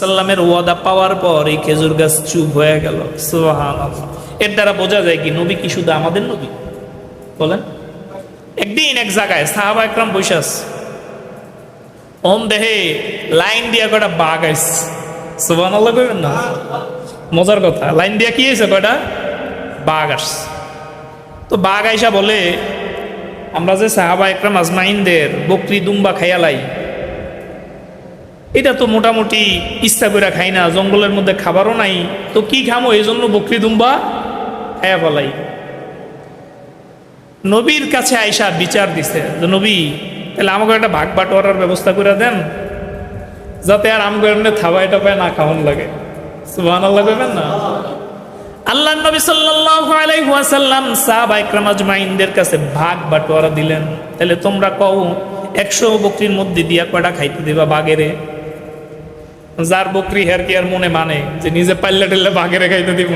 সাল্লামের ওয়াদা পাওয়ার পর এই খেজুর গাছ চুপ হয়ে গেল। এর দ্বারা বোঝা যায় কি, নবী কি শুধু আমাদের নবী? বলেন। একদিন এক জায়গায় সাহাবা একরাম আছে। ওম দেহে লাইন দিয়া কয়টা বাঘ আইস সুবান আল্লাহ কইবেন না? মজার কথা, লাইন দিয়া কি হয়েছে কয়টা? বাঘ আসছে তো বাঘ আইসা বলে, আমরা যে সাহাবা একরাম আজমাইনদের বকরি দুম্বা খাইয়ালাই এটা তো মোটামুটি ইচ্ছা করে খাই না, জঙ্গলের মধ্যে খাবারও নাই। তো কি খামো? এই জন্য বকরি দুম্বা খাইয়া ফেলাই। নবীর কাছে আইসা বিচার দিছে যে, নবী, তাহলে আমাকে একটা ভাগ বাটোয়ারার ব্যবস্থা করে দেন, যাতে আর আমগো এমনি থাবাই টাবাই না খাওয়ান লাগে। সুবহান আল্লাহ কইবেন না? আল্লাহ নবী সাল্লাল্লাহু আলাইহি ওয়াসাল্লাম সাহাবা আজমাইনদের কাছে ভাগ বাটোয়ারা দিলেন। তাহলে তোমরা কও, একশো বকরির মধ্যে দিয়া কয়টা খাইতে দিবা বাগেরে? যার বকরি হের কি আর মনে মানে? যে নিজে পাল্লা টেল্লে বাগেরে খাইতে দিব।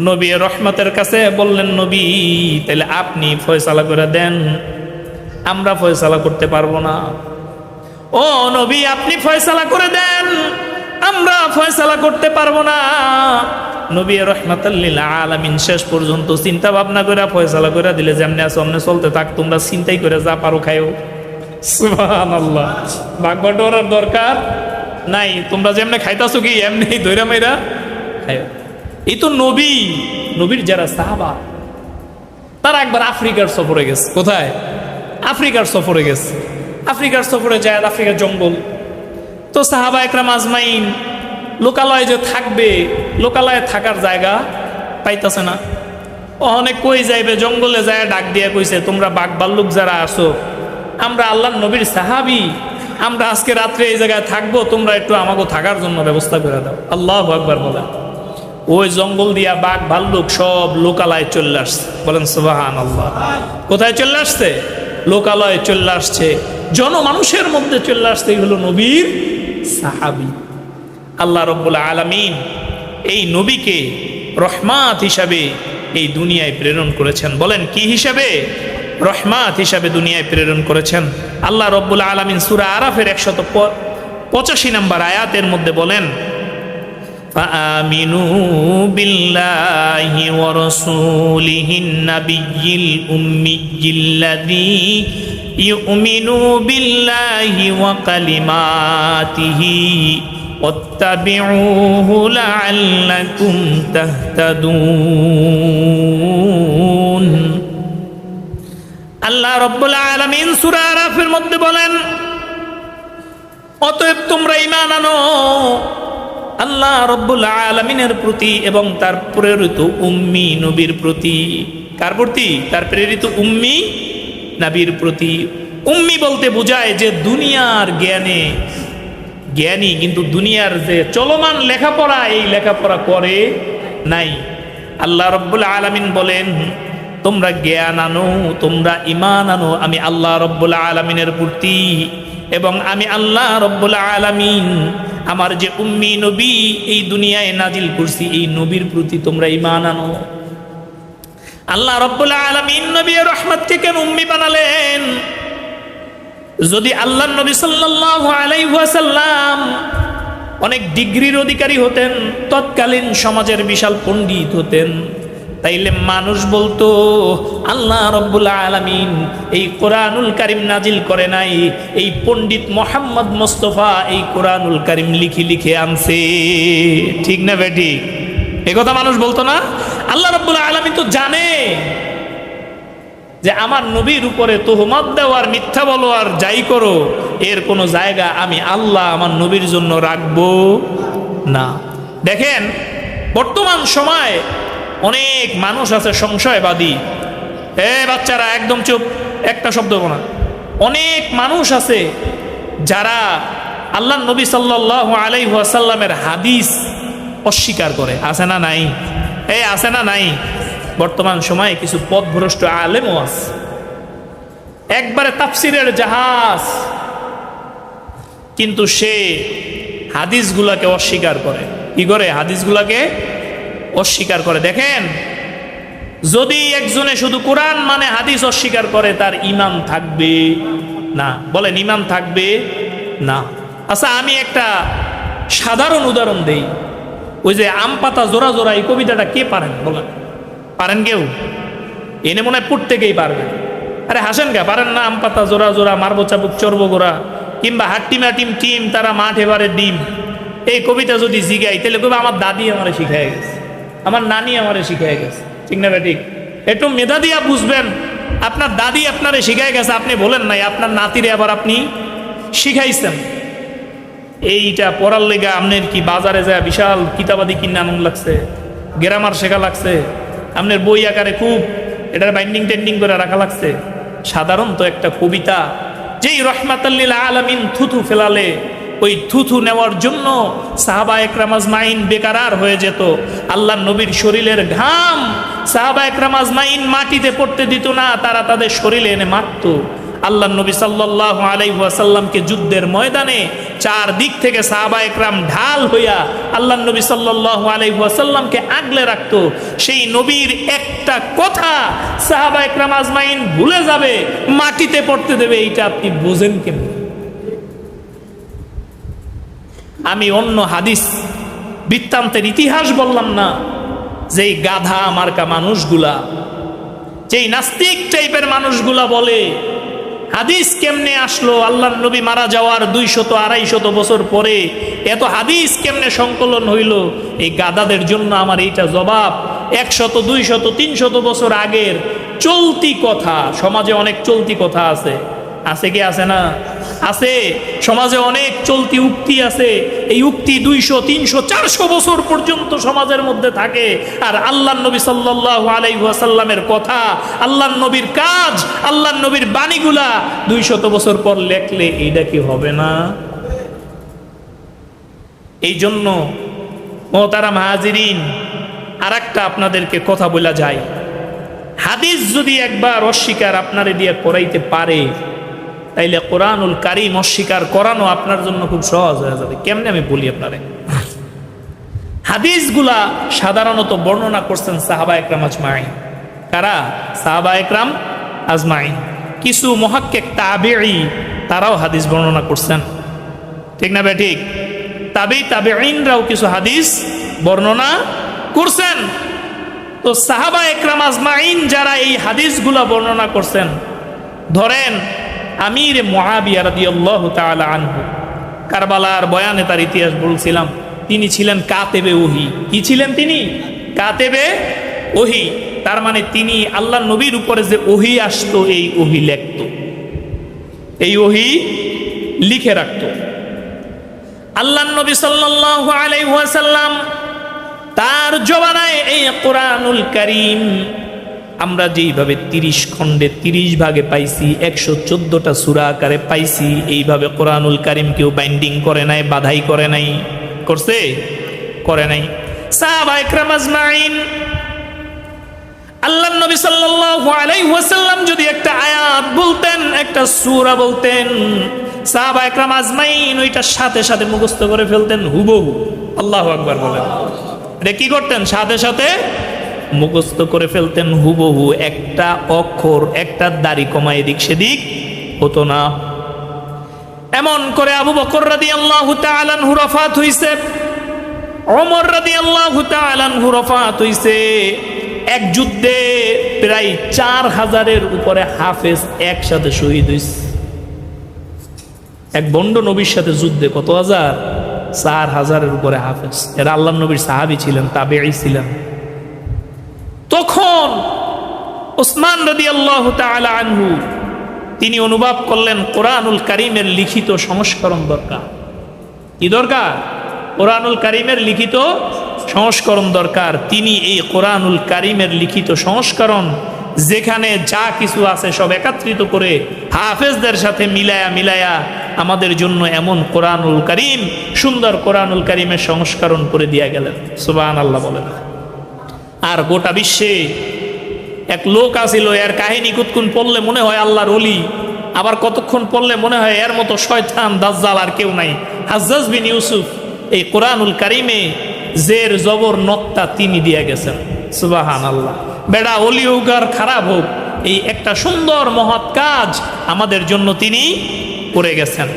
নবী রহমতের কাছে বললেন, নবী তাহলে আপনি ফয়সালা করে দেন। আমরা ফয়সালা করতে পারব না। ও নবী, আপনি ফয়সালা করে দেন। আমরা ফয়সালা করতে পারব না। নবী রহমাতাল্লিল আলামিন শেষ পর্যন্ত চিন্তা ভাবনা করে ফয়সালা করে দিলে, যেমনি আছে অমনে চলতে থাক, তোমরা চিন্তাই করে যা পারো খাইও। সুবহানাল্লাহ। ভাগ বাটোয়ারার দরকার। নাই, তোমরা যেমনে খাইতাছো কি এমনি ধৈরা মাইরা খাইও। এই তো নবী, নবীর যারা সাহাবা, তারা একবার আফ্রিকার সফরে গেছে। কোথায়? আফ্রিকার সফরে গেছে। আফ্রিকার সফরে যায় আফ্রিকার জঙ্গল। তো সাহাবা একরাম আজমাইন, লোকালয়ে যে থাকবে, লোকালয়ে থাকার জায়গা পাইতাছে না। অনেক কই যাইবে, জঙ্গলে যায়, ডাক দিয়ে কইছে, তোমরা বাঘ ভাল্লুক যারা আসো আমরা আল্লাহ নবীর সাহাবি আমরা আজকে রাত্রে এই জায়গায় থাকব, তোমরা একটু আমাকে থাকার জন্য ব্যবস্থা করে দাও। আল্লাহ আকবার বলে ওই জঙ্গল দিয়া বাঘ, ভাল্লুক সব লোকালয়ে চলে আসছে। বলেন সুবাহান আল্লাহ কোথায় চলে আসছে? লোকালয়ে চলে আসছে। জনমানুষের মধ্যে চলে আসছে, এই হলো নবীর সাহাবি। আল্লাহ রব্বুল আলমিন এই নবীকে রহমাত হিসাবে এই দুনিয়ায় প্রেরণ করেছেন। বলেন, কি হিসাবে? রহমাত হিসাবে দুনিয়ায় প্রেরণ করেছেন আল্লাহ রব্বুল আলমিন সুরা আরাফের একশত প- পঁচাশি নম্বর আয়াতের মধ্যে বলেন فآمنوا بالله ورسوله النبي الأمي الذي يؤمن بالله وكلماته واتبعوه لعلكم تهتدون আল্লাহ রব্বুল মধ্যে বলেন, অতএব তোমরা ইমান আনো। আল্লাহ রব্বুল আলমিনের প্রতি এবং তার প্রেরিত উম্মি নবীর প্রতি। কার প্রতি? তার প্রেরিত উম্মি নবীর প্রতি। উম্মি বলতে বোঝায় যে দুনিয়ার জ্ঞানে, জ্ঞানী, কিন্তু দুনিয়ার যে চলমান লেখাপড়া, এই লেখাপড়া করে নাই। আল্লাহ রব্বুল আলমিন বলেন তোমরা জ্ঞান আনো, তোমরা ইমান আনো, আমি আল্লাহ রব্বুল আলমিনের প্রতি এবং আমি আল্লাহ রব্বুল আলমিন আমার যে উম্মি নবী এই দুনিয়ায় নাজিল করছি, এই নবীর প্রতি তোমরা ইমান আনো। আল্লাহ রব্বুল আলমিন নবী রহমতকে কেন উম্মি বানালেন? যদি আল্লাহ নবী ওয়াসাল্লাম অনেক ডিগ্রির অধিকারী হতেন, তৎকালীন সমাজের বিশাল পণ্ডিত হতেন তাইলে মানুষ বলতো, আল্লাহ রব্বুল আলামিন এই কোরআনুল কারিম নাজিল করে নাই। এই পণ্ডিত মোহাম্মদ মোস্তফা এই কোরআনুল কারিম লিখি লিখে আনছে। ঠিক না বেটি কথা মানুষ বলতো না? আল্লাহ রব্বুল আলামিন তো জানে যে আমার নবীর উপরে তোহমত দেওয়ার মিথ্যা বলো আর যাই করো, এর কোনো জায়গা আমি আল্লাহ আমার নবীর জন্য রাখব না। দেখেন, বর্তমান সময় অনেক মানুষ আছে সংশয়বাদী। এ বাচ্চারা, একদম চুপ, একটা শব্দ না। অনেক মানুষ আছে যারা আল্লাহ নবী সাল্লাহ আলাইসাল্লামের হাদিস অস্বীকার করে। আছে না নাই? এই আছে না নাই? বর্তমান সময়ে কিছু পথভ্রষ্ট আলেমও আছে। একবারে তাফসিরের জাহাজ। কিন্তু সে হাদিসগুলাকে অস্বীকার করে। কি করে? হাদিসগুলাকে অস্বীকার করে। দেখেন, যদি একজনে শুধু কোরআন মানে হাদিস অস্বীকার করে, তার ইমান থাকবে না। বলেন ইমান থাকবে না। আচ্ছা আমি একটা সাধারণ উদাহরণ দেই। ওই যে আম পাতা জোড়া জোড়া, এই কবিতাটা কে পারেন? বলেন। পারেন কেউ? এনে মনে হয় প্রত্যেকেই পারবে। আরে, হাসেন কে পারেন না আম পাতা জোড়া জোড়া, মারবো চাবুক চর্ব গোড়া, কিংবা হাট্টিমা টিম টিম, তারা মাঠ এবারে ডিম। এই কবিতা যদি জিগাই, তাহলে কবে আমার দাদি আমার শিখাই গেছে। আমার নানি আমারে শিখাই গেছে। ঠিক না ঠিক একটু মেধা দিয়া বুঝবেন, আপনার দাদি আপনারে শিখাই গেছে, আপনি বলেন নাই, আপনার নাতিরে আবার আপনি শিখাইছেন। এইটা পড়ার লেগে আপনার কি বাজারে যায় বিশাল কিতাবাদি কিনে আনন্দ লাগছে, গ্রামার শেখা লাগছে আপনার বই আকারে খুব এটার বাইন্ডিং টেন্ডিং করে রাখা লাগছে। সাধারণত একটা কবিতা, যেই রহমাতাল্লিল আলামিন থুথু ফেলালে ওই থুথু নেওয়ার জন্য সাহাবা আজমাইন বেকারার হয়ে যেত। আল্লাহ নবীর শরীরের ঘাম সাহাবা একরাম আজমাইন মাটিতে পড়তে দিত না, তারা তাদের শরীরে এনে মারত। আল্লাহ নবী সাল্লাহ আলাইসাল্লামকে যুদ্ধের ময়দানে চার দিক থেকে সাহাবা একরাম ঢাল হইয়া আল্লাহ নবী সাল্লাহ আলাইসাল্লামকে আগলে রাখত। সেই নবীর একটা কথা সাহাবা একরাম আজমাইন ভুলে যাবে, মাটিতে পড়তে দেবে, এইটা আপনি বোঝেন কেমন? আমি অন্য হাদিস, বৃত্তান্তের ইতিহাস বললাম না, যেই গাধা মার্কা মানুষগুলা, যেই নাস্তিক টাইপের মানুষগুলা বলে, হাদিস কেমনে আসলো আল্লাহ নবী মারা যাওয়ার দুই শত আড়াই শত বছর পরে এত হাদিস কেমনে সংকলন হইল? এই গাদাদের জন্য আমার এইটা জবাব, একশত দুই শত তিন শত বছর আগের চলতি কথা, সমাজে অনেক চলতি কথা আছে। আছে কি আছে না? আছে। সমাজে অনেক চলতি উক্তি আছে। এই উক্তি দুইশো, তিনশো, চারশো বছর পর্যন্ত সমাজের মধ্যে থাকে। আর আল্লাহ নবী সাল্লাহ আলাইসাল্লামের কথা আল্লাহ নবীর কাজ আল্লাহ নবীর বাণীগুলা দুইশত বছর পর লেখলে এইটা কি হবে না? এই জন্য মহতারা মাহাজিরিন আর একটা আপনাদেরকে কথা বলা যায়। হাদিস যদি একবার অস্বীকার আপনারে দিয়ে করাইতে পারে তাইলে কোরআনুল কারিম অস্বীকার করানো আপনার জন্য খুব সহজ হয়ে যাবে। কেমনে আমি বলি আপনারে? হাদিসগুলা সাধারণত বর্ণনা করছেন সাহাবা একরাম আজমাইন। কারা? সাহাবা একরাম আজমাইন। কিছু মহাক্কেক তাবেই তারাও হাদিস বর্ণনা করছেন। ঠিক না বে ঠিক? তাবেই তাবেইনরাও কিছু হাদিস বর্ণনা করছেন। তো সাহাবা একরাম আজমাইন যারা এই হাদিসগুলা বর্ণনা করছেন, ধরেন আমির মহাবিয়া রাদিয়াল্লাহ তাআলা আনহু। কারবালার বয়ানে তার ইতিহাস বলছিলাম, তিনি ছিলেন কাতেবে ওহি। কি ছিলেন তিনি? কাতেবে ওহি। তার মানে তিনি আল্লাহ নবীর উপরে যে ওহি আসতো, এই ওহি লেখত। এই ওহি লিখে রাখত। আল্লাহ নবী সাল্লাল্লাহু আলাইহি ওয়াসাল্লাম তার জবানায় এই কোরআনুল করিম আমরা যেইভাবে তিরিশ খণ্ডে তিরিশ ভাগে পাইছি, একশো চোদ্দটা সুরা আকারে পাইছি, এইভাবে কোরআনুল কারিম কেউ বাইন্ডিং করে নাই, বাধাই করে নাই। করছে? করে নাই। আল্লাহ নবী সাল্লাল্লাহু আলাইহি ওয়াসাল্লাম যদি একটা আয়াত বলতেন, একটা সূরা বলতেন, সাহাবা একরাম আজমাইন ওইটার সাথে সাথে মুখস্থ করে ফেলতেন, হুবহু। আল্লাহু আকবার বলেন। কি করতেন? সাথে সাথে মুখস্থ করে ফেলতেন হুবহু। একটা অক্ষর, একটা দাড়ি কমা এদিক সেদিক হতো না। এমন করে আবু বকর রাদি আল্লাহ তালানহু রফাত হইছে। অমর রাদি আল্লাহ তালানহু রফাত হইছে। এক যুদ্ধে প্রায় চার হাজারের উপরে হাফেজ একসাথে শহীদ হইছে। এক বন্ড নবীর সাথে যুদ্ধে কত হাজার? চার হাজারের উপরে হাফেজ। এরা আল্লাহ নবীর সাহাবি ছিলেন তাবেই ছিলেন। তখন ওসমান রদি আল্লাহ আনহু, তিনি অনুভব করলেন কোরআনুল করিমের লিখিত সংস্করণ দরকার। কি দরকার? কোরআনুল করিমের লিখিত সংস্করণ দরকার। তিনি এই কোরআনুল করিমের লিখিত সংস্করণ যেখানে যা কিছু আছে সব একত্রিত করে হাফেজদের সাথে মিলায়া মিলায়া আমাদের জন্য এমন কোরআনুল করিম, সুন্দর কোরআনুল করিমের সংস্করণ করে দিয়া গেলেন। সুবাহ আল্লাহ বলেন। আর গোটা বিশ্বে এক লোক আসিল, এর কাহিনী কুতকুন পড়লে মনে হয় আল্লাহর অলি আবার কতক্ষণ পড়লে মনে হয় এর মতো শয়তান, দাজ্জাল আর কেউ নাই। হাজ্জাজ বিন ইউসুফ এই কোরআনুল কারিমে জের, জবর নত্তা তিনি দিয়ে গেছেন। সুবাহান আল্লাহ বেড়া অলি হোক আর খারাপ হোক, এই একটা সুন্দর মহৎ কাজ আমাদের জন্য তিনি করে গেছেন।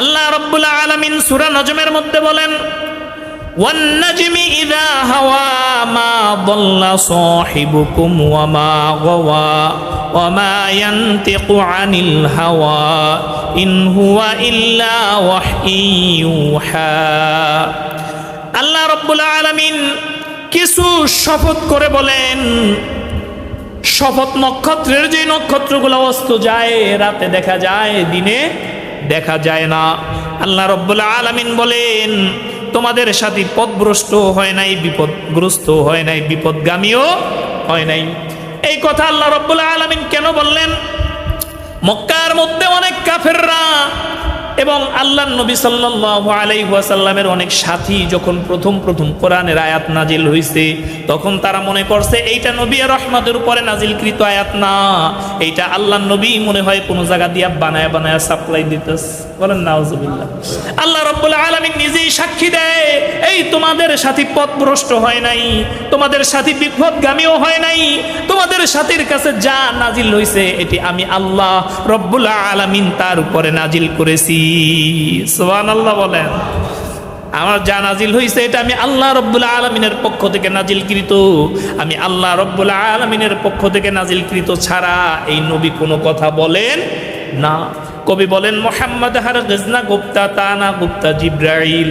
আল্লাহ রব্বুল আলামিন সূরা নজমের মধ্যে বলেন والنجم إذا هوى ما ضل صاحبكم وما غوى وما ينطق عن الهوى إن هو إلا وحي يوحى আল্লাহ রব্বুল আলামিন কিছু শপথ করে বলেন শপথ নক্ষত্রের যে নক্ষত্রগুলো অস্ত যায় রাতে দেখা যায় দিনে দেখা যায় না আল্লাহ রব্বুল আলামিন বলেন তোমাদের সাথে পদভ্রষ্ট হয় নাই, বিপদগ্রস্ত হয় নাই, বিপদগামীও হয় নাই। এই কথা আল্লাহ রব্বুল আলামিন কেন বললেন? মক্কার মধ্যে অনেক কাফেররা এবং আল্লাহ নবী সাল্লাল্লাহু আলাইহি অনেক সাথী যখন প্রথম প্রথম কোরআনের আয়াত নাজিল হয়েছে তখন তারা মনে করছে, এইটা নবী রহমতের উপরে নাজিলকৃত আয়াত না। এইটা আল্লাহ নবী মনে হয় কোনো জায়গা দিয়া বানায় বানায় সাপ্লাই দিতেস বলেন, নাউজুবিল্লাহ। আল্লাহ রাব্বুল আলামিন নিজেই সাক্ষী দেয়, এই তোমাদের সাথী পথভ্রষ্ট হয় নাই, তোমাদের সাথী বিপদগামীও হয় নাই, তোমাদের সাথীর কাছে যা নাজিল হইছে, এটি আমি আল্লাহ রব্বুল আলামিন তার উপরে নাজিল করেছি। সুবহানাল্লাহ বলেন, আমার যা নাজিল হয়েছে এটা আমি আল্লাহ রব্বুল আলমিনের পক্ষ থেকে নাজিলকৃত। আমি আল্লাহ রব্বুল আলমিনের পক্ষ থেকে নাজিলকৃত ছাড়া এই নবী কোনো কথা বলেন না। কবি বলেন, মোহাম্মদ হার গজনা গুপ্তা তানা গুপ্তা জিব্রাইল।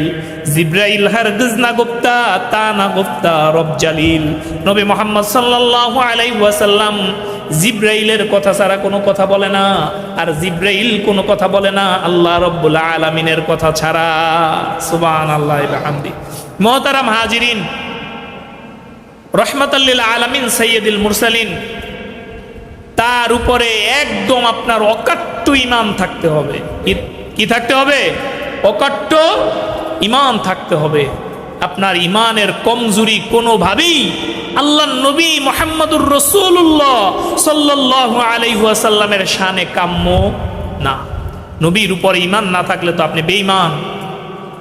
জিব্রাইল হার গজনা গুপ্তা তানা গুপ্তা রব জালিল। নবী মোহাম্মদ সাল্লাল্লাহু আলাইহি ওয়াসাল্লাম জিব্রাইলের কথা ছাড়া কোনো কথা বলে না। আর জিব্রাইল কোনো কথা বলে না, আল্লাহ রব্বুল আলামিনের কথা ছাড়া। সুবান আল্লাহ হামদি মহতারাম হাজিরিন রহমতাল্লিল আলামিন সৈয়দুল মুরসালিন, তার উপরে একদম আপনার অকাট্য ইমান থাকতে হবে। কি- থাকতে হবে? অকাট্য ইমান থাকতে হবে। আপনার ইমানের কমজুরি কোনোভাবেই আল্লাহ নবী মোহাম্মদুর রসুল্লাহ সাল্লাহ আলাইসাল্লামের শানে কাম্য? না। নবীর উপরে ইমান না থাকলে তো আপনি বেঈমান।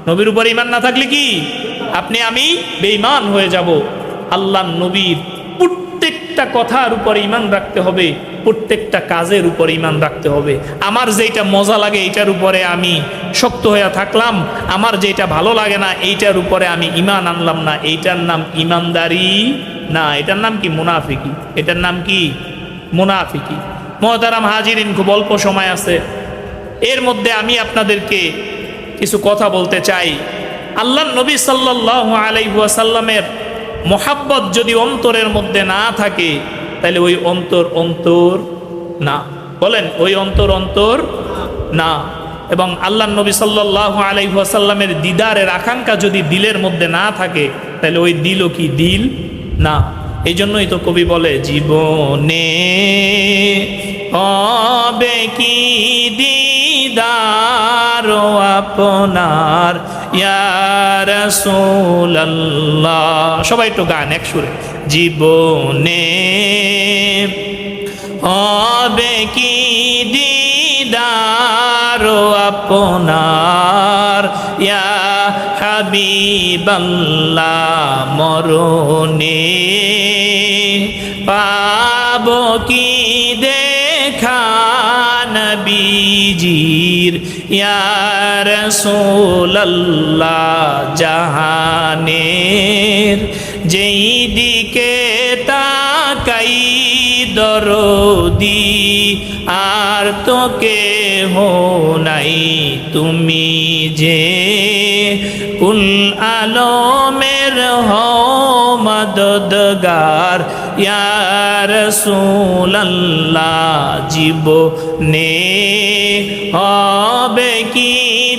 নবীর উপরে ইমান না থাকলে কি? আপনি, আমি বেঈমান হয়ে যাব। আল্লাহ নবীর প্রত্যেকটা কথার উপরে ইমান রাখতে হবে, প্রত্যেকটা কাজের উপরে ইমান রাখতে হবে। আমার যেটা মজা লাগে এইটার উপরে আমি শক্ত হয়ে থাকলাম, আমার যেটা ভালো লাগে না এইটার উপরে আমি ইমান আনলাম না। এইটার নাম ইমানদারি না, এটার নাম কি মুনাফিকি? এটার নাম কি মুনাফিকি? মহতারাম হাজিরিন, খুব অল্প সময় আছে। এর মধ্যে আমি আপনাদেরকে কিছু কথা বলতে চাই। আল্লাহ নবী সাল্লাহ আলাইসাল্লামের মোহাব্বত যদি অন্তরের মধ্যে না থাকে, তাহলে ওই অন্তর অন্তর না। বলেন, ওই অন্তর অন্তর না। এবং আল্লাহ নবী সাল্লাহ আলাইসাল্লামের দিদারের আকাঙ্ক্ষা যদি দিলের মধ্যে না থাকে, তাহলে ওই দিলও কি দিল? না এই জন্যই তো কবি বলে, জীবনে হবে কি দিদার আপনার? ইয়ার সবাই একটু গান, এক সুরে। জীবনে হবে কি দিদার আপনার। ইয়া হাবিবাল্লাহ, মরণে পাব কি দেখা নবীজির? ইয়ার সোল্লাহ জাহানের যেই দিকে তাকাই দরদি, আর তোকে হো নাই তুমি যে কুল আলমের হও মদদগার ইয়ার সোল্লাহ জীব নে হবে কি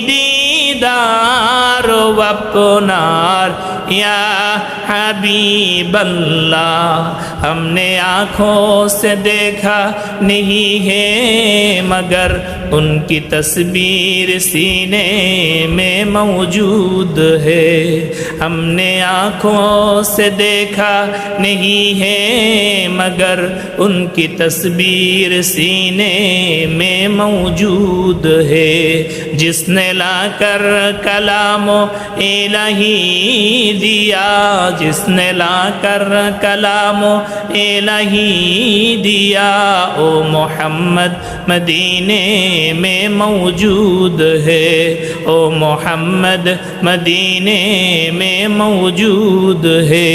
দিদার আপনার? یا حبیب اللہ ہم نے آنکھوں سے دیکھا نہیں ہے، مگر ان کی تصویر سینے میں موجود ہے۔ ہم نے آنکھوں سے دیکھا نہیں ہے، مگر ان کی تصویر سینے میں موجود ہے۔ جس نے لا کر کلام الہی दिया जिसने ला कर कलाम इलाही दिया ओ मोहम्मद मदीने में मौजूद है ओ मोहम्मद मदीने में मौजूद है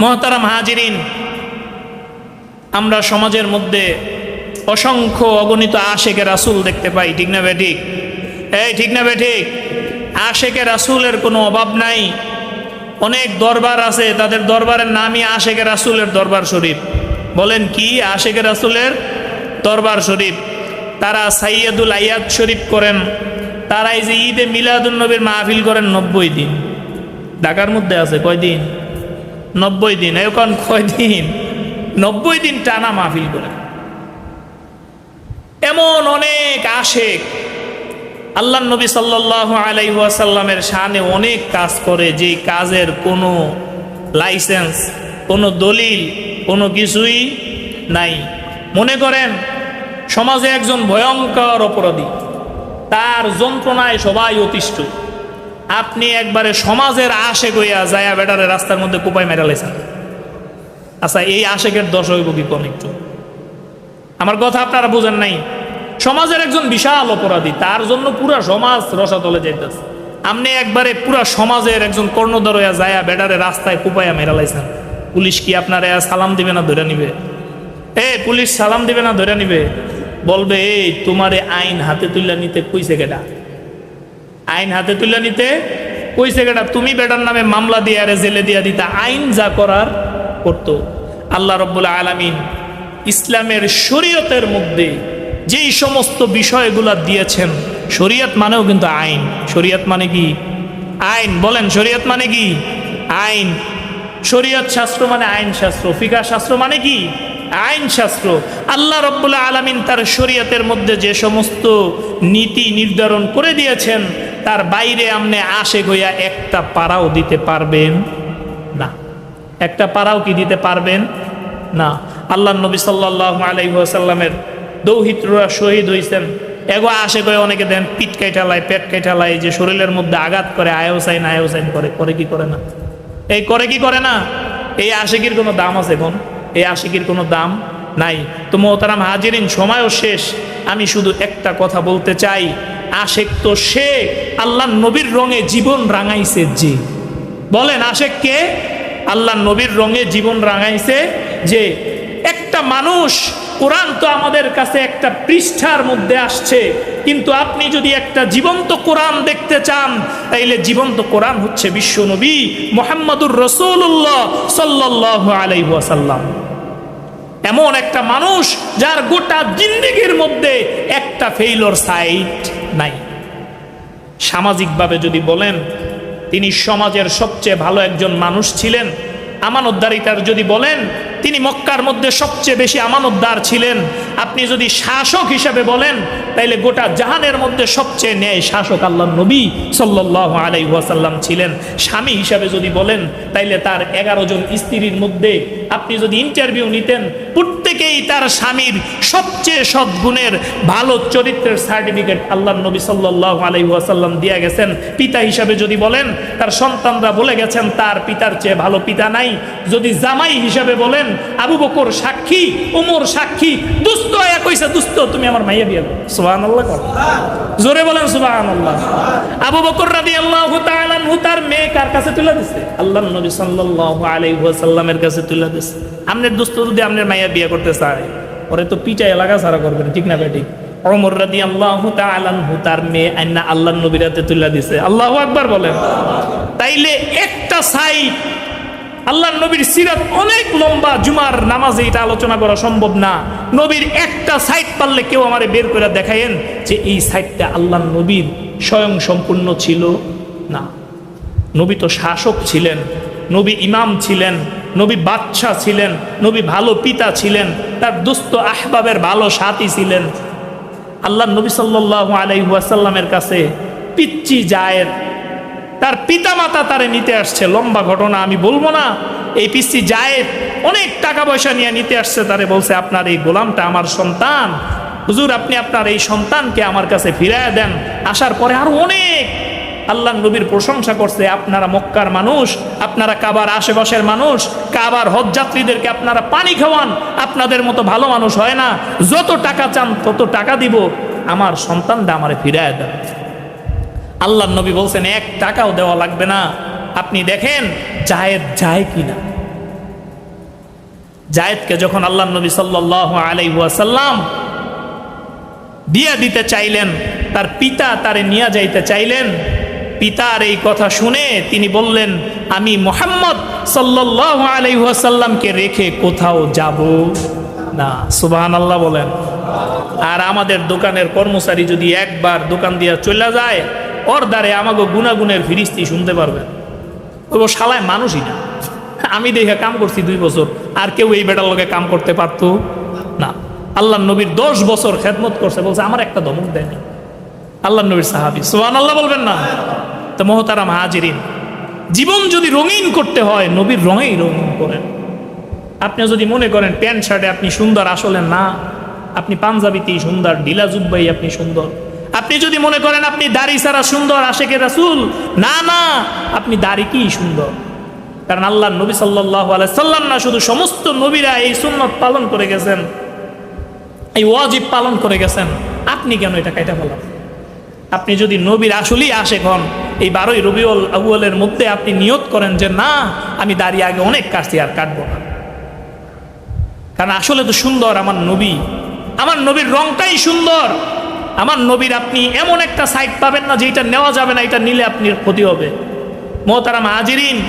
মোহতারাম হাজিরিন আমরা সমাজের মধ্যে অসংখ্য অগণিত আশেকে রাসুল দেখতে পাই ঠিক না বে ঠিক এই ঠিক না বে ঠিক আশেকে রাসুলের কোনো অভাব নাই। অনেক দরবার আছে, তাদের দরবারের নামই আশেকে রাসুলের দরবার শরীফ। বলেন কি? আশেকে রাসুলের দরবার শরীফ। তারা সাইয়দুল আয়াদ শরীফ করেন। তারা এই যে ঈদে মিলাদুল নবীর মাহফিল করেন, নব্বই দিন। ঢাকার মধ্যে আছে কয়দিন নব্বই দিন। এখন কয়দিন নব্বই দিন টানা মাহফিল করে। এমন অনেক আশেক আল্লাহ নবী সাল্লাহ আলাইসাল্লামের শানে অনেক কাজ করে যে কাজের কোনো লাইসেন্স, কোনো দলিল, কোনো কিছুই নাই। মনে করেন, সমাজে একজন ভয়ঙ্কর অপরাধী, তার যন্ত্রণায় সবাই অতিষ্ঠ। আপনি একবারে সমাজের আশে গইয়া যায়া বেটারে রাস্তার মধ্যে কোপাই মেরা লাইছেন। আচ্ছা এই আশেকের দশ হইব কি কোন একটু? আমার কথা আপনারা বুঝেন নাই। সমাজের একজন বিশাল অপরাধী, তার জন্য পুরা সমাজ রসাতলে যাইতেছে। আপনি একবারে পুরা সমাজের একজন কর্ণধর হইয়া যায়া বেটারে রাস্তায় কুপাইয়া মেরা লাইছেন। পুলিশ কি আপনার সালাম দিবে না ধরে নিবে? এ, পুলিশ সালাম দিবে না ধরে নিবে? বলবে, এই, তোমারে আইন হাতে তুলে নিতে কইছে কেটা আইন হাতে তুলে নিতে কইছে কেটা তুমি বেটার নামে মামলা দিয়ে আরে জেলে দিয়া দিতা। আইন যা করার করতো। আল্লাহ রব্বুল্লাহ আলামিন ইসলামের শরীয়তের মধ্যে যেই সমস্ত বিষয়গুলা দিয়েছেন, শরীয়ত মানেও কিন্তু আইন। শরীয়ত মানে কি? আইন। বলেন, শরীয়ত মানে কি? আইন। শরীয়ত শাস্ত্র মানে আইন শাস্ত্র। ফিকা শাস্ত্র মানে কি? আইন শাস্ত্র। আল্লাহ রব্বুল্লাহ আলমিন তার শরীয়তের মধ্যে যে সমস্ত নীতি নির্ধারণ করে দিয়েছেন, তার বাইরে আমনে আসে গইয়া একটা পাড়াও দিতে পারবেন না। একটা পাড়াও কি দিতে পারবেন না? আল্লাহ নবী সাল্লাহ আলাইসাল্লামের দৌহিত্ররা শহীদ হয়েছেন এগো আসে করে অনেকে দেন, পিঠ কাইঠালাই পেট কাইঠালাই যে শরীরের মধ্যে আঘাত করে, আয়োসাইন আয়োসাইন করে করে কি করে না? এই করে কি করে না? এই আশেকির কোনো দাম আছে কোন এই আশিকির কোনো দাম নাই। তো মোহতারাম হাজিরিন, সময়ও শেষ। আমি শুধু একটা কথা বলতে চাই। আশেক তো সে আল্লাহ নবীর রঙে জীবন রাঙাইছে যে। বলেন, আশেক কে? আল্লাহ নবীর রঙে জীবন রাঙাইছে যে একটা মানুষ, কোরআন তো আমাদের কাছে একটা পৃষ্ঠার মধ্যে আসছে। কিন্তু আপনি যদি একটা জীবন্ত কোরআন দেখতে চান, তাইলে জীবন্ত কোরআন হচ্ছে বিশ্ব নবী মোহাম্মদুর রসুল্লাহ সাল্লাহ আলাইসাল্লাম এমন একটা মানুষ যার গোটা জিন্দিগির মধ্যে একটা ফেইলর সাইট নাই। সামাজিকভাবে যদি বলেন, তিনি সমাজের সবচেয়ে ভালো একজন মানুষ ছিলেন। আমানতদারিতার যদি বলেন, তিনি মক্কার মধ্যে সবচেয়ে বেশি আমানতদার ছিলেন। আপনি যদি শাসক হিসাবে বলেন তাহলে গোটা জাহানের মধ্যে সবচেয়ে ন্যায় শাসক আল্লাহ নবী সাল্লাহ আলাই ওয়াসাল্লাম ছিলেন। স্বামী হিসাবে যদি বলেন, তাইলে তার এগারো জন স্ত্রীর মধ্যে আপনি যদি ইন্টারভিউ নিতেন প্রত্যেকেই তার স্বামীর সবচেয়ে সদ্গুণের ভালো চরিত্রের সার্টিফিকেট আল্লাহ নবী সাল্লাহ আলাই ওয়াসাল্লাম দিয়ে গেছেন। পিতা হিসাবে যদি বলেন, তার সন্তানরা বলে গেছেন, তার পিতার চেয়ে ভালো পিতা নাই। যদি জামাই হিসাবে বলেন, আবু বকর সাক্ষী, উমর সাক্ষী, দুস্থ এক কইছে দুস্থ, তুমি আমার মাইয়া বিয়ে সুবাহান আল্লাহ কর। জোরে বলেন সুবাহান আল্লাহ আবু বকর রাদি আল্লাহ তার মেয়ে কার কাছে তুলে দিছে? আল্লাহ নবী সাল্লাল্লাহু আলাইহি ওয়াসাল্লামের কাছে তুলে দিছে। আমনের দুস্থ যদি আমনের মাইয়া বিয়ে করতে চায়। ওরে তো এলাকা ঠিক না বেটি? অমর রাদি আল্লাহ তার মেয়ে আল্লাহ নবীর হাতে তুলে দিছে। আল্লাহু আকবার বলেন। তাইলে একটা সাইড আল্লাহ নবীর সিরাত অনেক লম্বা, জুমার নামাজে এটা আলোচনা করা সম্ভব না। নবীর একটা সাইড পারলে কেউ আমারে বের করে দেখায়েন যে এই সাইডটা আল্লাহ নবীর স্বয়ং সম্পূর্ণ ছিল না। নবী তো শাসক ছিলেন, নবী ইমাম ছিলেন নবী বাদশাহ ছিলেন, নবী ভালো পিতা ছিলেন, তার দুস্থ আহবাবের ভালো সাথী ছিলেন। আল্লাহ নবী সাল্লাহ আলাইসাল্লামের কাছে পিচ্চি জায়ের, তার পিতামাতা তারে নিতে আসছে। লম্বা ঘটনা, আমি বলব না, এই পিসি জায়েদ অনেক টাকা পয়সা নিয়ে নিতে আসছে, তারে বলছে, আপনার এই গোলামটা আমার সন্তান। হুজুর, আপনি আপনার এই সন্তানকে আমার কাছে ফিরাইয়া দেন। আসার পরে আরও অনেক আল্লাহ নবীর প্রশংসা করছে, আপনারা মক্কার মানুষ, আপনারা কাবার আশেপাশের মানুষ, কাবার হজযাত্রীদেরকে আপনারা পানি খাওয়ান, আপনাদের মতো ভালো মানুষ হয় না, যত টাকা চান তত টাকা দিব, আমার সন্তানটা আমারে ফিরায় দেন। আল্লাহ নবী বলছেন, এক টাকাও দেওয়া লাগবে না। আপনি দেখেন, জায়েদ যায় কিনা? জায়েদকে যখন আল্লাহ নবী সাল্লাহ আলাইসাল্লাম দিয়া দিতে চাইলেন, তার পিতা তারে নিয়ে যাইতে চাইলেন পিতার এই কথা শুনে তিনি বললেন, আমি মোহাম্মদ সাল্লাহ আলাইসাল্লামকে রেখে কোথাও যাব না। সুবাহান আল্লাহ বলেন। আর আমাদের দোকানের কর্মচারী যদি একবার দোকান দিয়া চলে যায়, ওর দ্বারে আমাকে গুনাগুনের ফিরিস্তি শুনতে পারবেন ওই শালায় মানুষই না। আমি দেখে কাম করছি দুই বছর, আর কেউ এই বেটার লোকে কাম করতে পারতো না। আল্লাহ নবীর দশ বছর খেদমত করছে, বলছে, আমার একটা দমক দেয়নি। আল্লাহ নবীর সাহাবি সোহান আল্লাহ বলবেন না? তো মহতারাম হাজিরিন। জীবন যদি রঙিন করতে হয়, নবীর রঙেই রঙিন করেন। আপনি যদি মনে করেন প্যান্ট শার্টে আপনি সুন্দর আসলে না। আপনি পাঞ্জাবিতেই সুন্দর ঢিলা জুব্বাই আপনি সুন্দর। আপনি যদি মনে করেন আপনি দাড়ি ছাড়া সুন্দর, আশেকে রাসুল, না না, আপনি দাড়ি কি সুন্দর। কারণ আল্লাহ নবী সাল্লাহ সাল্লাম না শুধু সমস্ত নবীরা এই সুন্নত পালন করে গেছেন, এই ওয়াজিব পালন করে গেছেন। আপনি কেন এটা কাইটা ফেলান আপনি যদি নবীর আসলেই আসে হন এই বারোই রবিউল আউ্লের মধ্যে আপনি নিয়ত করেন যে না, আমি দাঁড়িয়ে আগে অনেক কাটছি আর কাটবো না। কারণ আসলে তো সুন্দর আমার নবী। আমার নবীর রংটাই সুন্দর। আমার নবীর আপনি এমন একটা সাইট পাবেন না যে এটা নেওয়া যাবে না, এটা নিলে আপনি ক্ষতি হবে। মোহতারাম হাজিরিন,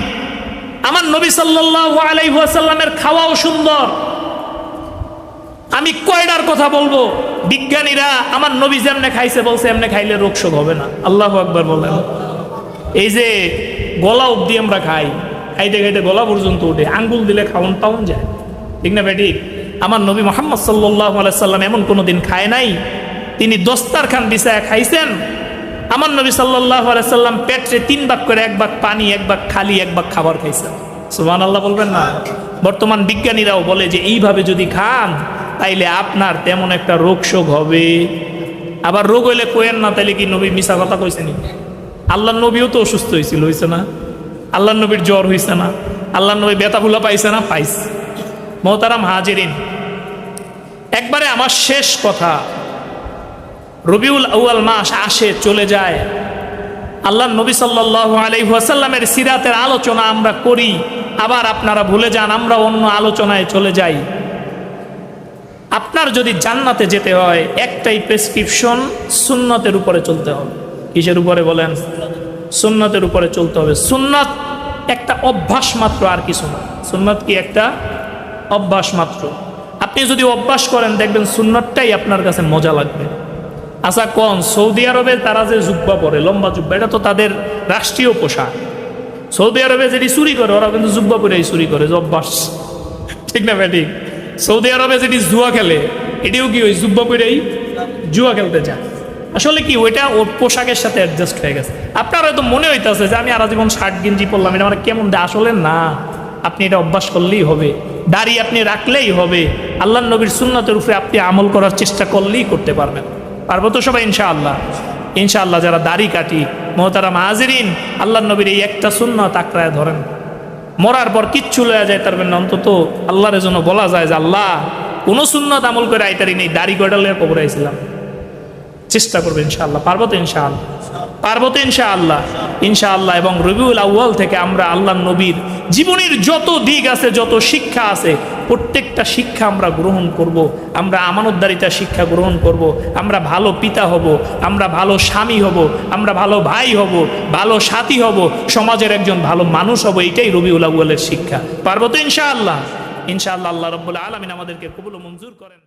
আমার নবী সাল্লাহ আলাইসাল্লামের খাওয়াও সুন্দর। আমি কয়ডার কথা বলব? বিজ্ঞানীরা আমার নবী যেমনে খাইছে, বলছে এমনি খাইলে রোগ শোক হবে না। আল্লাহ আকবার বলেন। এই যে গলা অব্দি আমরা খাই, খাইতে খাইতে গলা পর্যন্ত উঠে আঙ্গুল দিলে খাওয়ান পাওন যায়। ঠিক না বেটি? আমার নবী মোহাম্মদ সাল্লাহ সাল্লাম এমন কোনো দিন খায় নাই, তিনি দস্তার খান বিছায় খাইছেন। আমার নবী সাল্লাহ সাল্লাম পেটে তিন ভাগ করে এক ভাগ পানি, এক ভাগ খালি, এক ভাগ খাবার খাইছেন। সুবান আল্লাহ বলবেন না? বর্তমান বিজ্ঞানীরাও বলে যে এইভাবে যদি খান, তাইলে আপনার তেমন একটা রোগ শোক হবে। আবার রোগ হইলে কোয়েন না, তাইলে কি নবী মিশা কথা কইছেন আল্লাহ নবীও তো অসুস্থ হয়েছিল, হয়েছে না? আল্লাহ নবীর জ্বর হয়েছে না? আল্লাহ নবী বেতাফুলা পাইছে না? পাইছে। মোহতারাম হাজিরিন, একবারে আমার শেষ কথা। রবিউল আউয়াল মাস আসে, চলে যায়। আল্লাহ নবী সাল্লাহ আলহিহাসাল্লামের সিরাতের আলোচনা আমরা করি। আবার আপনারা ভুলে যান, আমরা অন্য আলোচনায় চলে যাই। আপনার যদি জান্নাতে যেতে হয়, একটাই প্রেসক্রিপশন, সুন্নতের উপরে চলতে হবে। কিসের উপরে বলেন? সুন্নতের উপরে চলতে হবে। সুন্নত একটা অভ্যাস মাত্র আর কিছু না। সুন্নত কি একটা অভ্যাস মাত্র? আপনি যদি অভ্যাস করেন, দেখবেন সুন্নতটাই আপনার কাছে মজা লাগবে। আচ্ছা কন? সৌদি আরবে তারা যে জুব্বা পরে, লম্বা জুব্বা, এটা তো তাদের রাষ্ট্রীয় পোশাক। সৌদি আরবে যেটি চুরি করে ওরা কিন্তু জুব্বা পরেই চুরি করে, যে অভ্যাস। ঠিক না ঠিক? সৌদি আরবে যেটি জুয়া খেলে, এটিও কি ওই জুব্বা পরেই জুয়া খেলতে যায় আসলে কি, ওইটা ওর পোশাকের সাথে অ্যাডজাস্ট হয়ে গেছে। আপনার হয়তো মনে হইতেছে যে আমি আর জীবন শার্ট, গেঞ্জি পরলাম, এটা মানে কেমন আসলে না। আপনি এটা অভ্যাস করলেই হবে। দাড়ি আপনি রাখলেই হবে। আল্লাহ নবীর সুন্নতের উপরে আপনি আমল করার চেষ্টা করলেই করতে পারবেন। পারব তো সবাই, ইনশাআল্লাহ। ইনশাআল্লাহ যারা দাড়ি কাটি মোহতারা মাহাজিরিন আল্লাহ নবীর এই একটা সুন্নত আঁকড়ায় ধরেন। মরার পর কিচ্ছু লয়া যায় তার মানে অন্তত আল্লাহর জন্য বলা যায় যে, আল্লাহ, কোনো সুন্নত আমল করে আইতারি নেই, দাড়ি কয়টা কবর আইছিলাম চেষ্টা করবে ইনশাআল্লাহ। পারব তো ইনশাআল্লাহ? পারব তো ইনশাআল্লাহ। ইনশাআল্লাহ এবং রবিউল আউ্য়াল থেকে আমরা আল্লাহ নবীর জীবনের যত দিক আছে, যত শিক্ষা আছে, প্রত্যেকটা শিক্ষা আমরা গ্রহণ করব। আমরা আমানতদারিতা শিক্ষা গ্রহণ করব। আমরা ভালো পিতা হব, আমরা ভালো স্বামী হব, আমরা ভালো ভাই হব, ভালো সাথী হব, সমাজের একজন ভালো মানুষ হব এটাই রবিউল আউ্য়ালের শিক্ষা। পারব তো ইনশাআল্লাহ? ইনশাআল্লাহ আল্লাহ রব্বুল আলমিন আমাদেরকে কবুল মঞ্জুর করেন।